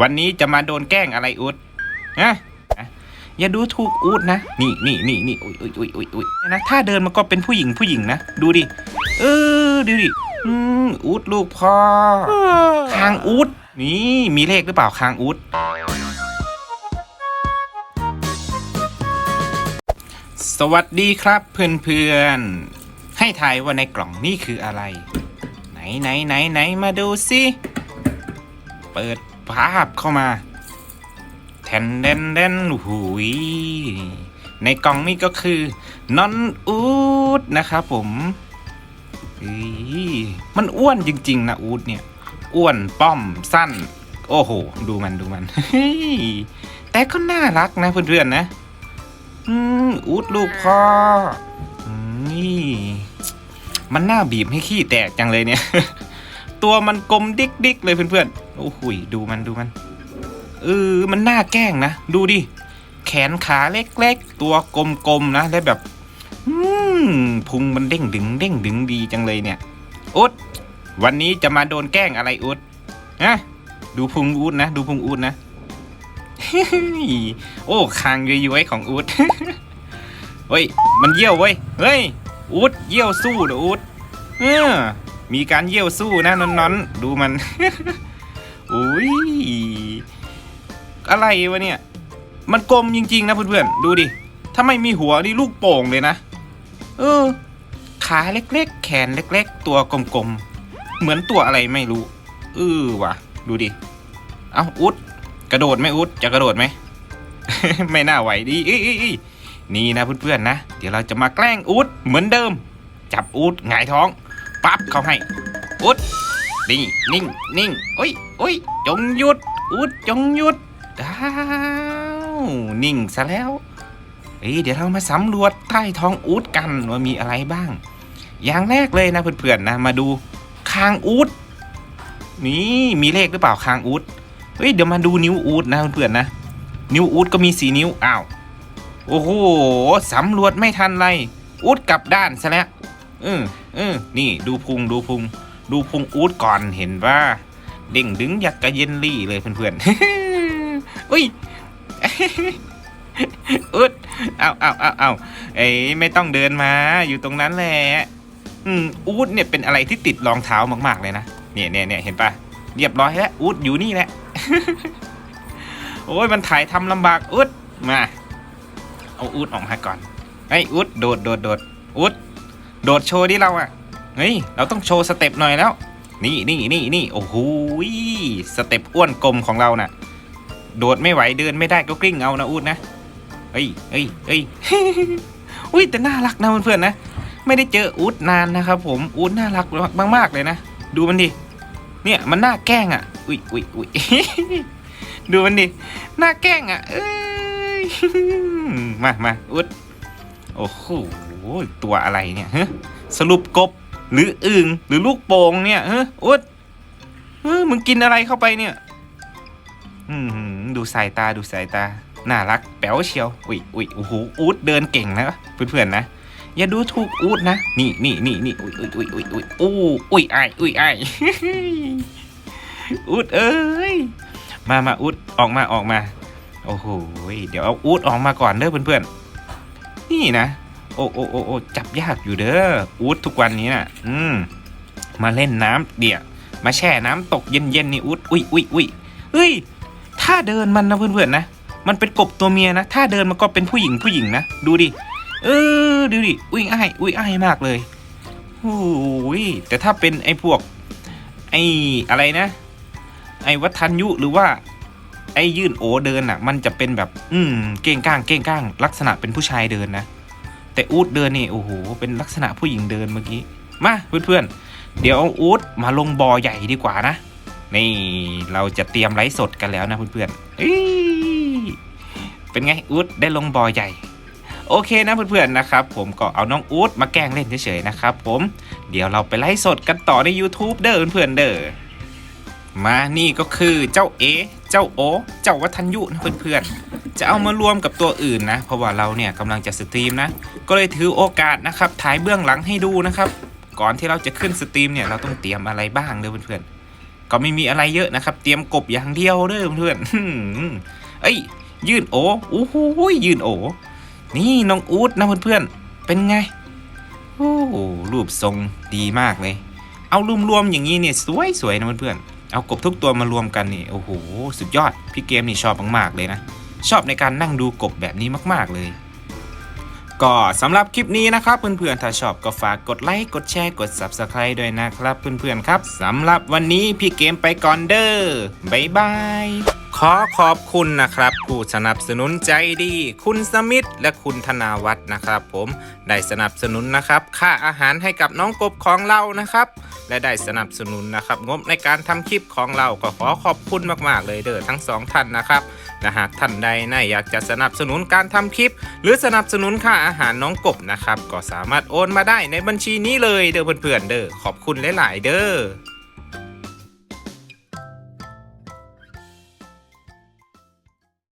วันนี้จะมาโดนแกล้งอะไรอุดฮะอะอย่าดูถูกอุดนะ นี่นี่นี่นี่อุ้ยอุ้ยอุ้ยอุ้ยอุ้ยนะถ้าเดินมันก็เป็นผู้หญิงผู้หญิงนะ ดูดิ เออ ดูดิ อืมอุดลูกพ่อ คางอุดนี่มีเลขหรือเปล่าคางอุดสวัสดีครับเพื่อนๆ ให้ทายว่าในกล่องนี่คืออะไร ไหนไหนไหนไหนมาดูสิ เปิด ภาพเข้ามาแทนเดนเดนหูยในกล่องนี่ก็คือนอนอูดนะครับผมอีมันอ้วนจริง ๆ นะอูดเนี่ย อ้วนป้อมสั้น โอ้โห ดูมันดูมันแต่ก็น่ารักนะเพื่อนๆนะอูดลูกพ่อนี่ มันน่าบีบให้ขี้แตกจังเลยเนี่ย ตัวมันกลมดิกดิกเลยเพื่อนๆ โอ้โหดูมันดูมัน เออ มันน่าแกล้งนะ ดูดิ แขนขาเล็กๆ ตัวกลมๆนะ และแบบอืมพุงมันเด้งดึงเด้งดึงดีจังเลยเนี่ย อุด วันนี้จะมาโดนแกล้งอะไรอุดฮะดูพุงอุดนะ ดูพุงอุดนะ โอ้คางย้อยๆของอุดเฮ้ย มันเยี่ยวเว้ย เฮ้ย อุดเยี่ยวสู้เด้ออุดเออ มีการเยี่ยวสู้นะนอนๆดูมันอุ้ยอะไรวะเนี่ย มันกลมจริง ๆ นะเพื่อนๆดูดิถ้าไม่มีหัวนี่ลูกโป่งเลยนะ เออ ขาเล็กๆ แขนเล็ก ๆ ตัวกลมๆ เหมือนตัวอะไรไม่รู้เออว่ะ ดูดิ เอาอุด กระโดดไหมอุด จะกระโดดไหม ไม่น่าไหวดิอ้ยเอ้ยเอ้ยนี่นะเพื่อนๆนะ เดี๋ยวเราจะมาแกล้งอุดเหมือนเดิม จับอุดหงายท้อง ปั๊บเขาให้ อุดนิ่นิ่งนิ่งโอ้ยโอ้ยจงหยุด อุดจงหยุดอ้าวนิ่งซะแล้วเอ้ยเดี๋ยวเรามาสำรวจใต้ท้องอูดกันว่ามีอะไรบ้าง อย่างแรกเลยนะเพื่อนๆนะมาดูคางอูดนี่มีเลขหรือเปล่าคางอูดเฮ้ยเดี๋ยวมาดูนิ้วอูดนะเพื่อนๆนะ นิ้วอูดก็มีสีนิ้วอ้าวโอ้โหสำรวจไม่ทันไรอูดกลับด้านซะแล้วเออ เออ นี่ดูพุงดูพุง ดูพุงอูดก่อนเห็นว่า เด้งดึงอยากกระเย็นลี่เลยเพื่อนๆอุ้ยอูดเอาเอาเอาเอาเอ้ยไม่ต้องเดินมาอยู่ตรงนั้นแหละอืมอูดเนี่ยเป็นอะไรที่ติดรองเท้ามาก ๆ เลยนะเนี่ยเนี่ยเนี่ยเห็นปะเรียบร้อยแล้วอูดอยู่นี่แหละโอ้ยมันถ่ายทำลำบากอูดมา เอาอูดออกมาก่อนไอ้ยอูดโดดโดดโดดอูด โดดโชว์ดิเราอะเฮ้ยเราต้องโชว์สเต็ปหน่อยแล้ว นี่นี่นี่นี่โอ้โหสเต็ปอ้วนกลมของเราน่ะ โดดไม่ไหวเดินไม่ได้ก็กลิ้งเอานะอูดนะเฮ้ยเฮ้ยเฮ้ยอุ้ยแต่น่ารักนะเพื่อนๆนะไม่ได้เจออูดนานนะครับ ผมอูดน่ารักมากๆเลยนะดูมันดิเนี่ยมันน่าแกล้งอะอุ้ยอุ้ยอุ้ยดูมันดิน่าแกล้งอะเอ้ยมามาอูดโอ้โห อ้ยตัวอะไรเนี่ยฮะสรุปกบหรืออึ่งหรือลูกโป่งเนี่ยฮอุดเฮ้ยมึงกินอะไรเข้าไปเนี่ย อืมดูสายตาดูสายตา น่ารักแป๋วเชียว อุ้ยอุ้ยโอ้โหอูดเดินเก่งนะเพื่อนๆนะ อย่าดูถูกอูดนะ นี่นี่นี่นี่อุ้ยอุ้ยอุ้ยอุ้ยอุ้ยอู้อุ้ยไอายอุ้ยไอายอูดเอ้ย มามาอูดออกมาออกมา โอ้โห เดี๋ยวเอาอูดออกมาก่อนเด้อเพื่อนๆ นี่นะ โอ้โอ้โอ้โอ้จับยากอยู่เด้ออูดทุกวันนี้น่ะอืมมาเล่นน้ำเดี๋ยวมาแช่น้ำตกเย็นๆนี่อูดอุ้ยอุ้ยอุ้ยเฮ้ยถ้าเดินมันนะเพื่อนๆนะมันเป็นกบตัวเมียนะถ้าเดินมันก็เป็นผู้หญิงผู้หญิงนะดูดิเออดูดิอุ้ยอ้ายอุ้ยอ้ายมากเลยโอ้ยแต่ถ้าเป็นไอ้พวก ไอ้อะไรนะ ไอ้วัฒนยุหรือว่า ไอ้ยื่นโอเดินอะ มันจะเป็นแบบ อืมเก้งก้างเก้งก้าง ลักษณะเป็นผู้ชายเดินนะ แต่อูดเดินนี่โอ้โหเป็นลักษณะผู้หญิงเดินเมื่อกี้มาเพื่อนๆเดี๋ยวเอาอูดมาลงบอใหญ่ดีกว่านะนี่เราจะเตรียมไลฟ์สดกันแล้วนะเพื่อนๆเอ้ยเป็นไงอูดได้ลงบอใหญ่โอเคนะเพื่อนๆนะครับผมก็เอาน้องอูดมาแกล้งเล่นเฉยๆนะครับผมเดี๋ยวเราไปไลฟ์สดกันต่อใน YouTube เด้อเพื่อนๆเด้อมานี่ก็คือเจ้าเอ เจ้าโอ เจ้าวัฒนยุนะเพื่อนๆ จะเอามารวมกับตัวอื่นนะ เพราะว่าเราเนี่ยกำลังจะสตรีมนะ ก็เลยถือโอกาสนะครับถ่ายเบื้องหลังให้ดูนะครับ ก่อนที่เราจะขึ้นสตรีมเนี่ยเราต้องเตรียมอะไรบ้างเด้อเพื่อนๆ ก็ไม่มีอะไรเยอะนะครับ เตรียมกบอย่างเดียวเด้อเพื่อนๆเอ้ยยื่นโอโอ้โหยื่นโอ้นี่น้องอูดนะเพื่อนๆ เป็นไง โอ้รูปทรงดีมากเลย เอารวมๆอย่างนี้เนี่ยสวยๆนะเพื่อนๆ เอากบทุกตัวมารวมกันนี่ โอ้โห สุดยอด พี่เกมนี่ชอบมากๆเลยนะ ชอบในการนั่งดูกบแบบนี้มากๆเลย ก็สำหรับคลิปนี้นะครับเพื่อนๆถ้าชอบก็ฝากกดไลค์กดแชร์กด Subscribe ด้วยนะครับเพื่อนๆครับสำหรับวันนี้พี่เกมไปก่อนเด้อบ๊ายบาย ขอขอบคุณนะครับ ผู้สนับสนุนใจดี คุณสมิธและคุณธนาวัฒน์นะครับ ผมได้สนับสนุนนะครับ ค่าอาหารให้กับน้องกบของเรานะครับ และได้สนับสนุนนะครับ งบในการทำคลิปของเราก็ขอขอบคุณมากๆเลยเด้อทั้งสองท่านนะครับและหากท่านใดนะอยากจะสนับสนุนการทำคลิป หรือสนับสนุนค่าอาหารน้องกบนะครับ ก็สามารถโอนมาได้ในบัญชีนี้เลยเด้อเพื่อนๆเด้อขอบคุณหลาย ๆ เด้อ